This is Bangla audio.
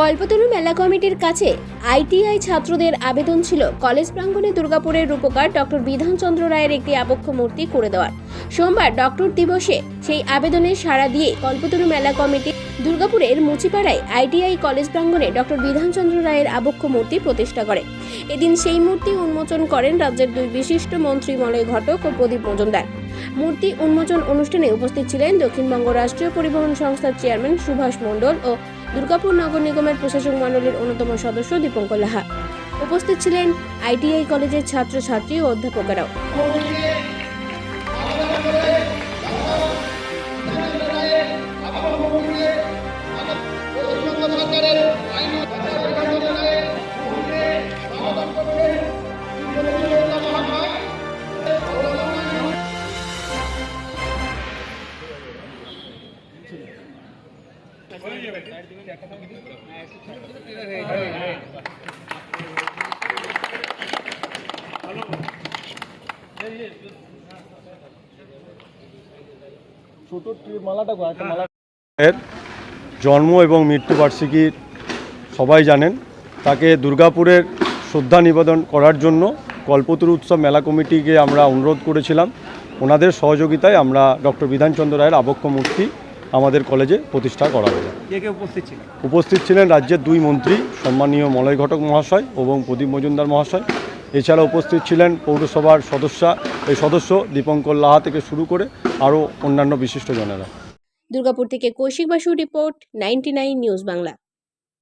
কল্পতরু মেলা কমিটির কাছে আইটিআই ছাত্রদের আবেদন ছিল। কলেজ প্রাঙ্গণে দুর্গাপুরের রূপকার ডক্টর বিধানচন্দ্র রায়ের একটি আবক্ষ মূর্তি করে দেওয়ার। সোমবার ডক্টর দিবসে সেই আবেদনে সাড়া দিয়ে কল্পতরু মেলা কমিটি দুর্গাপুরের মুচিপাড়ায় আইটিআই কলেজ প্রাঙ্গণে ডক্টর বিধানচন্দ্র রায়ের আবক্ষ মূর্তি প্রতিষ্ঠা করে। এদিন সেই মূর্তি উন্মোচন করেন রাজ্যের দুই বিশিষ্ট মন্ত্রী মলয় ঘটক ও প্রদীপ মজুমদার। মূর্তি উন্মোচন অনুষ্ঠানে উপস্থিত ছিলেন দক্ষিণবঙ্গ রাষ্ট্রীয় পরিবহন সংস্থার চেয়ারম্যান সুভাষ মণ্ডল ও দুর্গাপুর নগর নিগমের প্রশাসক মণ্ডলের অন্যতম সদস্য দীপঙ্কর লাহা। উপস্থিত ছিলেন আইটিআই কলেজের ছাত্রছাত্রী ও অধ্যাপকেরাও। জন্ম এবং মৃত্যুবার্ষিকী সবাই জানেন। তাকে দুর্গাপুরের শ্রদ্ধা নিবেদন করার জন্য কল্পতরু উৎসব মেলা কমিটিকে আমরা অনুরোধ করেছিলাম। ওনাদের সহযোগিতায় আমরা ডক্টর বিধানচন্দ্র রায়ের আবক্ষ মূর্তি আমাদের কলেজে প্রতিষ্ঠা করা হলো। কে কে উপস্থিত ছিলেন? উপস্থিত ছিলেন রাজ্যের দুই মন্ত্রী সম্মানীয় মলয় ঘটক মহাশয় এবং প্রদীপ মজুমদার মহাশয়। এছাড়া উপস্থিত ছিলেন পৌরসভার সদস্যা এই সদস্য দীপঙ্কর লাহা থেকে শুরু করে আরও অন্যান্য বিশিষ্টজনেরা দুর্গাপুর থেকে Kaushik Basu report ninety news Bangla.